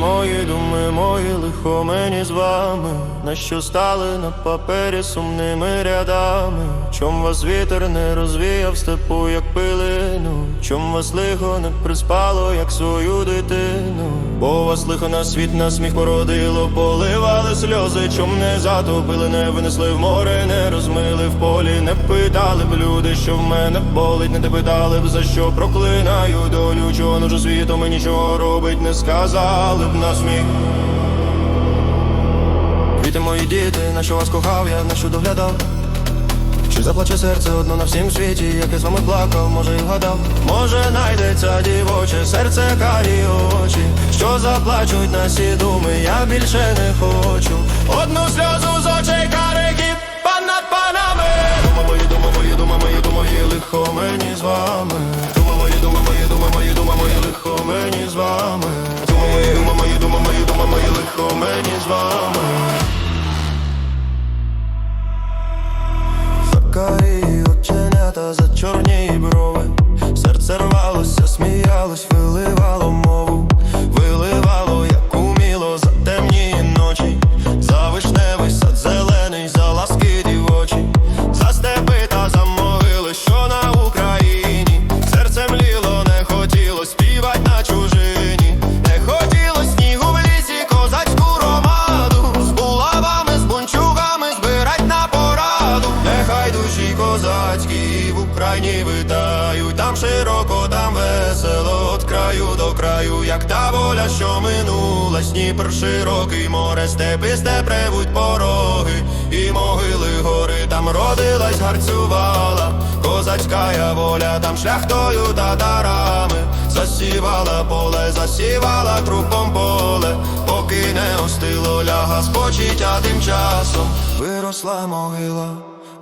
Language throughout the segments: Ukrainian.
мої думи, мої лихо мені з вами, на що стали на папері сумними рядами. Чом вас вітер не розвіяв степу, як пилину, чом вас лихо не приспало, як свою дитину, бо вас лихо на світ на сміх породило, поливали сльози, чом не затопили, не винесли в море, не розмили в полі, не питали б люди, що в мене болить, не те питали б за що проклинаю долю, чого нужу світом і нічого робить, не сказали б на сміх. Діти мої діти, на що вас кохав, я на що доглядав. Чи заплаче серце одно на всім світі, як я з вами плакав, може і вгадав, може найдеться дівоче серце карі очі, що заплачуть на сі думи, я більше не хочу. Одну сльозу з очей кариків пан над панами. Дума мої, дума мої, дума сміялось, виливало мову, виливало, як уміло, за темні ночі, за вишневий сад зелений, за ласки дівочі, за степи та за могили, що на Україні, серце мліло, не хотіло співать на чужині, не хотіло снігу в лісі, козацьку ромаду, з булавами, з бунчугами збирать на пораду. Нехай душі козацькі в Україні витають, там широко, краю, як та воля, що минула, Дніпр широкий, море, степи, степ ревуть пороги, і могили гори, там родилась, гарцювала, козацька я воля, там шляхтою татарами, засівала поле, засівала трупом поле, поки не остило, ляга спочить, а тим часом. Виросла могила,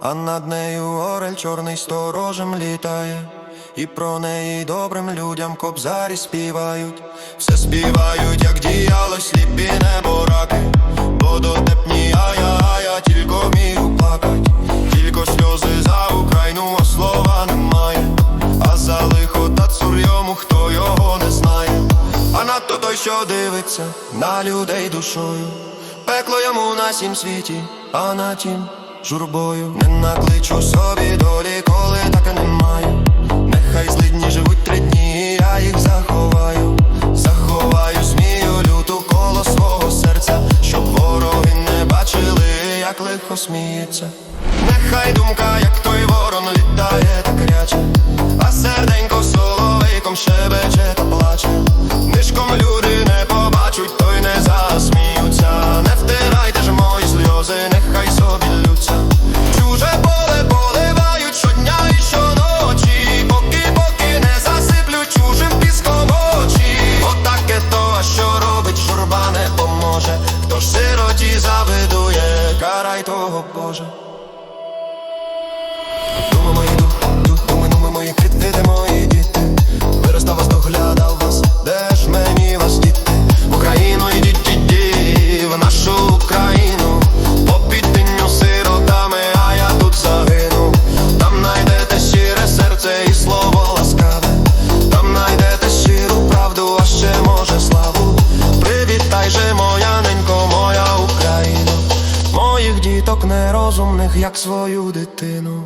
а над нею орель чорний сторожем літає. І про неї добрим людям кобзарі співають, все співають, як діяло сліпі небораки, бо дотепні ая, ая, тільки вмію плакать, тільки сльози за Україну, а слова немає, а за лихо та цур йому, хто його не знає, а надто той, що дивиться на людей душою, пекло йому на сім світі, а на тім журбою. Не накличу собі долі, коли таке не маю. Як лихо сміється. Нехай думка, як той ворон літає так ряче, а серденько Boże нерозумних, як свою дитину.